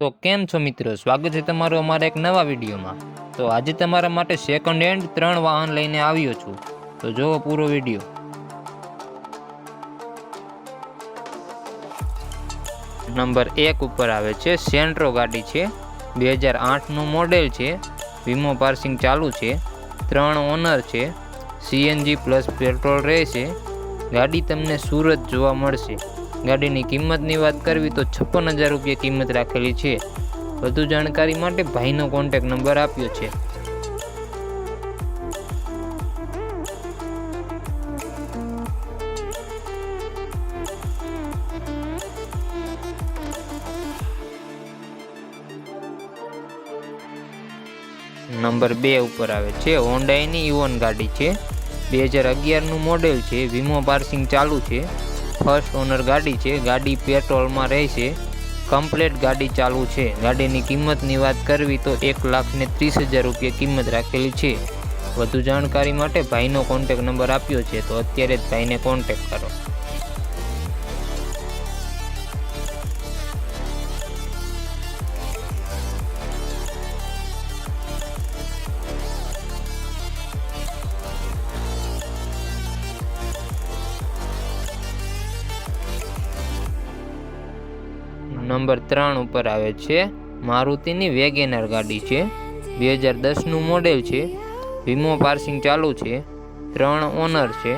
તો કેમ છો મિત્રો? સ્વાગત છે તમારું અમારા એક નવા વિડીયોમાં. તો આજે તમારા માટે સેકન્ડ હેન્ડ ત્રણ વાહન લઈને આવ્યો છું. તો જુઓ પૂરો વીડિયો. નંબર એક ઉપર આવે છે, સેન્ટ્રો ગાડી છે. બે હજાર આઠનું મોડેલ છે. વીમો પાર્સિંગ ચાલુ છે. ત્રણ ઓનર છે. સીએનજી પ્લસ પેટ્રોલ રહેશે. ગાડી તમને સુરત જોવા મળશે. ગાડીની કિંમતની વાત કરવી તો છપ્પન હજાર રૂપિયા કિંમત રાખેલી છે. વધુ જાણકારી માટે ભાઈનો કોન્ટેક નંબર આપ્યો છે. નંબર બે ઉપર આવે છે. હોન્ડાઈની ઇવોન ગાડી છે. બે હજાર અગિયારનું મોડેલ છે. વીમો પાર્સિંગ ચાલુ છે. ફર્સ્ટ ઓનર ગાડી છે. ગાડી પેટ્રોલમાં રહેશે કમ્પ્લેટ ગાડી ચાલુ છે. ગાડીની કિંમતની વાત કરવી તો એક લાખ ને ત્રીસ હજાર રૂપિયા કિંમત રાખેલી છે. વધુ જાણકારી માટે ભાઈનો કોન્ટેક નંબર આપ્યો છે. તો અત્યારે જ ભાઈને કોન્ટેક કરો. નંબર ત્રણ ઉપર આવે છે મારુતિની વેગેનર ગાડી છે. બે હજાર દસનું મોડેલ છે. વીમો પાર્સિંગ ચાલુ છે. ત્રણ ઓનર છે.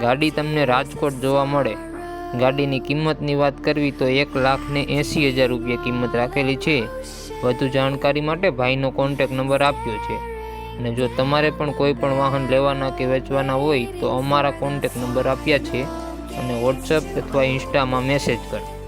ગાડી તમને રાજકોટ જોવા મળે. ગાડીની કિંમતની વાત કરવી તો એક લાખ ને એંસી હજાર રૂપિયા કિંમત રાખેલી છે. વધુ જાણકારી માટે ભાઈનો કોન્ટેક નંબર આપ્યો છે. અને જો તમારે પણ કોઈ પણ વાહન લેવાના કે વેચવાના હોય તો અમારા કોન્ટેક નંબર આપ્યા છે. અને વોટ્સઅપ અથવા ઇન્સ્ટામાં મેસેજ કરો.